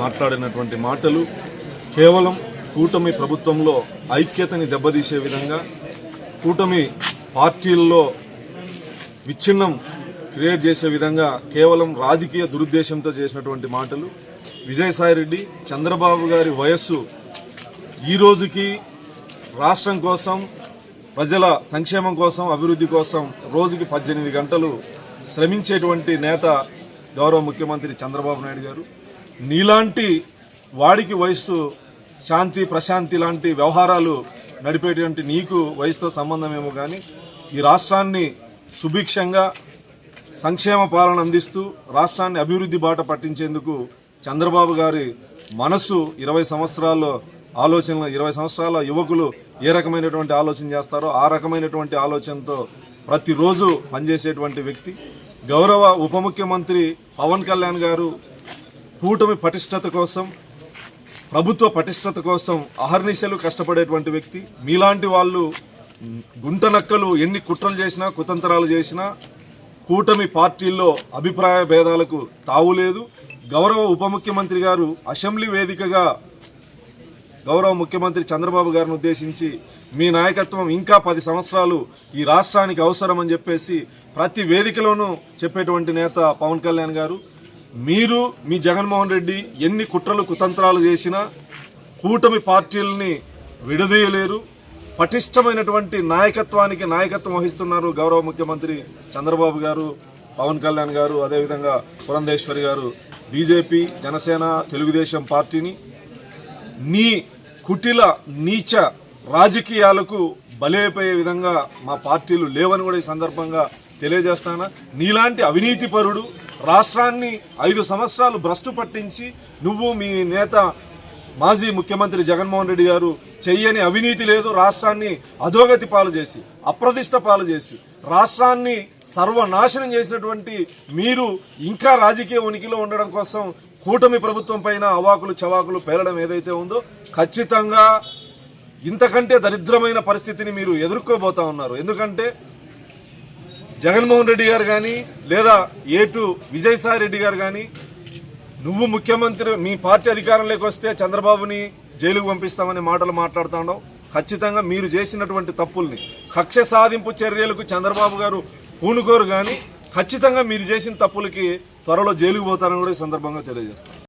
మాట్లాడినటువంటి మాటలు కేవలం కూటమి ప్రభుత్వంలో ఐక్యతని దెబ్బతీసే విధంగా కూటమి పార్టీల్లో విచ్ఛిన్నం క్రియేట్ చేసే విధంగా కేవలం రాజకీయ దురుద్దేశంతో చేసినటువంటి మాటలు. విజయసాయిరెడ్డి చంద్రబాబు గారి వయస్సు ఈ రోజుకి రాష్ట్రం కోసం ప్రజల సంక్షేమం కోసం అభివృద్ధి కోసం రోజుకి పద్దెనిమిది గంటలు శ్రమించేటువంటి నేత గౌరవ ముఖ్యమంత్రి చంద్రబాబు నాయుడు గారు. నీలాంటి వాడికి వయస్సు శాంతి ప్రశాంతి లాంటి వ్యవహారాలు నడిపేటువంటి నీకు వయసుతో సంబంధమేమో కానీ ఈ రాష్ట్రాన్ని సుభిక్షంగా సంక్షేమ పాలన అందిస్తూ రాష్ట్రాన్ని అభివృద్ధి బాట పట్టించేందుకు చంద్రబాబు గారి మనసు ఇరవై సంవత్సరాల్లో ఆలోచనలు ఇరవై సంవత్సరాల యువకులు ఏ రకమైనటువంటి ఆలోచన చేస్తారో ఆ రకమైనటువంటి ఆలోచనతో ప్రతిరోజు పనిచేసేటువంటి వ్యక్తి. గౌరవ ఉప ముఖ్యమంత్రి పవన్ కళ్యాణ్ గారు కూటమి పటిష్టత కోసం ప్రభుత్వ పటిష్టత కోసం అహర్నిశలు కష్టపడేటువంటి వ్యక్తి. మీలాంటి వాళ్ళు గుంట గుంటనక్కలు ఎన్ని కుట్రలు చేసినా కుతంత్రాలు చేసినా కూటమి పార్టీల్లో అభిప్రాయ భేదాలకు తావులేదు గౌరవ ఉప ముఖ్యమంత్రి గారు అసెంబ్లీ వేదికగా గౌరవ ముఖ్యమంత్రి చంద్రబాబు గారిని ఉద్దేశించి మీ నాయకత్వం ఇంకా పది సంవత్సరాలు ఈ రాష్ట్రానికి అవసరం అని చెప్పేసి ప్రతి వేదికలోనూ చెప్పేటువంటి నేత పవన్ కళ్యాణ్ గారు. మీరు మీ జగన్మోహన్ రెడ్డి ఎన్ని కుట్రలు కుతంత్రాలు చేసినా కూటమి పార్టీలని విడదీయలేరు. పటిష్టమైనటువంటి నాయకత్వానికి నాయకత్వం వహిస్తున్నారు గౌరవ ముఖ్యమంత్రి చంద్రబాబు గారు పవన్ కళ్యాణ్ గారు అదేవిధంగా పురంధేశ్వరి గారు. బీజేపీ జనసేన తెలుగుదేశం పార్టీని నీ కుటిల నీచ రాజకీయాలకు బలైపోయే విధంగా మా పార్టీలు లేవని కూడా ఈ సందర్భంగా తెలియజేస్తానా? నీలాంటి అవినీతి పరుడు రాష్ట్రాన్ని ఐదు సంవత్సరాలు భ్రష్టు పట్టించి నువ్వు మీ నేత మాజీ ముఖ్యమంత్రి జగన్మోహన్ రెడ్డి గారు చెయ్యని అవినీతి లేదు రాష్ట్రాన్ని అధోగతి పాలు చేసి అప్రతిష్ట పాలు చేసి రాష్ట్రాన్ని సర్వనాశనం చేసినటువంటి మీరు ఇంకా రాజకీయ ఉనికిలో ఉండడం కోసం కూటమి ప్రభుత్వం పైన అవాకులు చవాకులు పేలడం ఏదైతే ఉందో ఖచ్చితంగా ఇంతకంటే దరిద్రమైన పరిస్థితిని మీరు ఎదుర్కోబోతా ఉన్నారు. ఎందుకంటే జగన్మోహన్ రెడ్డి గారు కానీ లేదా ఏటు విజయసాయి రెడ్డి గారు కానీ నువ్వు ముఖ్యమంత్రి మీ పార్టీ అధికారంలోకి వస్తే చంద్రబాబుని జైలుకు పంపిస్తామనే మాటలు మాట్లాడుతూ ఉండవు ఖచ్చితంగా మీరు చేసినటువంటి తప్పుల్ని కక్ష సాధింపు చర్యలకు చంద్రబాబు గారు పూనుకోరు కానీ ఖచ్చితంగా మీరు చేసిన తప్పులకి త్వరలో జైలుకు పోతారని కూడా ఈ సందర్భంగా తెలియజేస్తాను.